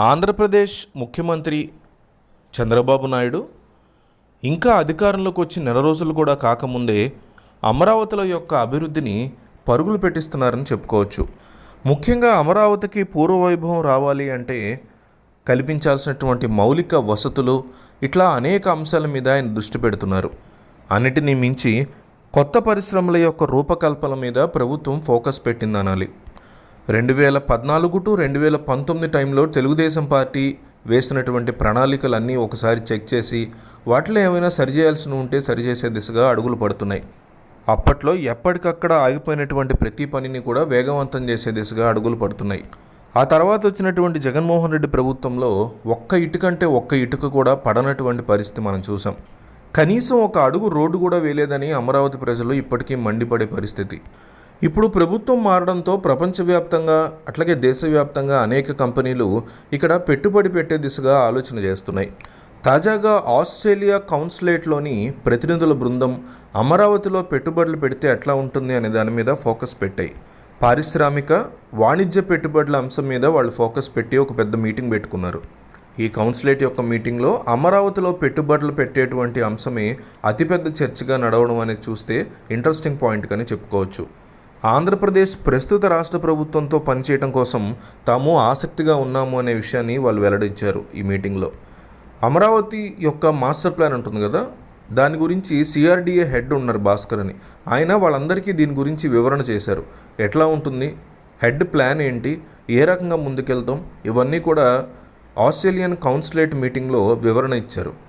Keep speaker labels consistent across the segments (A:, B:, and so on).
A: ఆంధ్రప్రదేశ్ ముఖ్యమంత్రి చంద్రబాబు నాయుడు ఇంకా అధికారంలోకి వచ్చి నెల రోజులు కూడా కాకముందే అమరావతిల యొక్క అభివృద్ధిని పరుగులు పెట్టిస్తున్నారని చెప్పుకోవచ్చు. ముఖ్యంగా అమరావతికి పూర్వవైభవం రావాలి అంటే కల్పించాల్సినటువంటి మౌలిక వసతులు ఇట్లా అనేక అంశాల మీద ఆయన దృష్టి పెడుతున్నారు. అన్నిటినీ మించి కొత్త పరిశ్రమల యొక్క రూపకల్పన మీద ప్రభుత్వం ఫోకస్ పెట్టిందనాలి. రెండు వేల పద్నాలుగు టు రెండు వేల పంతొమ్మిది టైంలో తెలుగుదేశం పార్టీ వేసినటువంటి ప్రణాళికలన్నీ ఒకసారి చెక్ చేసి వాటిలో ఏమైనా సరిచేయాల్సి ఉంటే సరిచేసే దిశగా అడుగులు పడుతున్నాయి. అప్పట్లో ఎప్పటికక్కడ ఆగిపోయినటువంటి ప్రతి పనిని కూడా వేగవంతం చేసే దిశగా అడుగులు పడుతున్నాయి. ఆ తర్వాత వచ్చినటువంటి జగన్మోహన్ రెడ్డి ప్రభుత్వంలో ఒక్క ఇటుకంటే ఒక్క ఇటుక కూడా పడనటువంటి పరిస్థితి మనం చూసాం. కనీసం ఒక అడుగు రోడ్డు కూడా వేయలేదని అమరావతి ప్రజలు ఇప్పటికీ మండిపడే పరిస్థితి. ఇప్పుడు ప్రభుత్వం మారడంతో ప్రపంచవ్యాప్తంగా అట్లాగే దేశవ్యాప్తంగా అనేక కంపెనీలు ఇక్కడ పెట్టుబడి పెట్టే దిశగా ఆలోచన చేస్తున్నాయి. తాజాగా ఆస్ట్రేలియా కౌన్సిలేట్లోని ప్రతినిధుల బృందం అమరావతిలో పెట్టుబడులు పెడితే ఎట్లా ఉంటుంది అనే దాని మీద ఫోకస్ పెట్టాయి. పారిశ్రామిక వాణిజ్య పెట్టుబడుల అంశం మీద వాళ్ళు ఫోకస్ పెట్టి ఒక పెద్ద మీటింగ్ పెట్టుకున్నారు. ఈ కౌన్సిలేట్ యొక్క మీటింగ్లో అమరావతిలో పెట్టుబడులు పెట్టేటువంటి అంశమే అతిపెద్ద చర్చగా నడవడం అనేది చూస్తే ఇంట్రెస్టింగ్ పాయింట్ అని చెప్పుకోవచ్చు. ఆంధ్రప్రదేశ్ ప్రస్తుత రాష్ట్ర ప్రభుత్వంతో పనిచేయడం కోసం తాము ఆసక్తిగా ఉన్నాము అనే విషయాన్ని వాళ్ళు వెల్లడించారు ఈ మీటింగ్లో. అమరావతి యొక్క మాస్టర్ ప్లాన్ ఉంటుంది కదా? దాని గురించి సిఆర్డీఏ హెడ్ ఉన్నారు భాస్కర్ అని. ఆయన వాళ్ళందరికీ దీని గురించి వివరణ చేశారు. ఎట్లా ఉంటుంది? హెడ్ ప్లాన్ ఏంటి? ఏ రకంగా ముందుకెళ్తాం? ఇవన్నీ కూడా ఆస్ట్రేలియన్ కౌన్సిలేట్ మీటింగ్లో వివరణ ఇచ్చారు.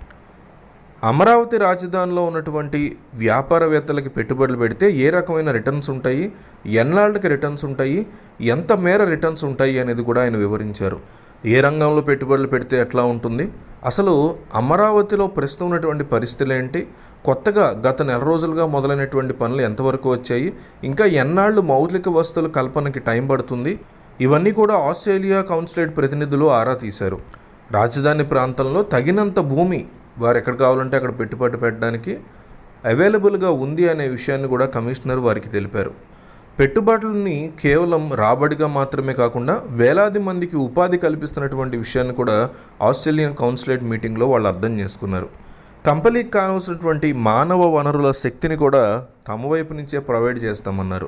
A: అమరావతి రాజధానిలో ఉన్నటువంటి వ్యాపారవేత్తలకి పెట్టుబడులు పెడితే ఏ రకమైన రిటర్న్స్ ఉంటాయి? ఎన్నాళ్ళకి రిటర్న్స్ ఉంటాయి? ఎంత మేర రిటర్న్స్ ఉంటాయి అనేది కూడా ఆయన వివరించారు. ఏ రంగంలో పెట్టుబడులు పెడితే ఎట్లా ఉంటుంది? అసలు అమరావతిలో ప్రస్తుతం ఉన్నటువంటి పరిస్థితులు ఏంటి? కొత్తగా గత నెల రోజులుగా మొదలైనటువంటి పనులు ఎంతవరకు వచ్చాయి? ఇంకా ఎన్నాళ్ళు మౌలిక వస్తువుల కల్పనకి టైం పడుతుంది? ఇవన్నీ కూడా ఆస్ట్రేలియా కౌన్సిలేట్ ప్రతినిధులు ఆరా తీశారు. రాజధాని ప్రాంతంలో తగినంత భూమి వారు ఎక్కడ కావాలంటే అక్కడ పెట్టుబడి పెట్టడానికి అవైలబుల్గా ఉంది అనే విషయాన్ని కూడా కమిషనర్ వారికి తెలిపారు. పెట్టుబడులని కేవలం రాబడిగా మాత్రమే కాకుండా వేలాది మందికి ఉపాధి కల్పిస్తున్నటువంటి విషయాన్ని కూడా ఆస్ట్రేలియన్ కౌన్సిలేట్ మీటింగ్లో వాళ్ళు అర్థం చేసుకున్నారు. కంపెనీకి కావాల్సినటువంటి మానవ వనరుల శక్తిని కూడా తమ వైపు నుంచే ప్రొవైడ్ చేస్తామన్నారు.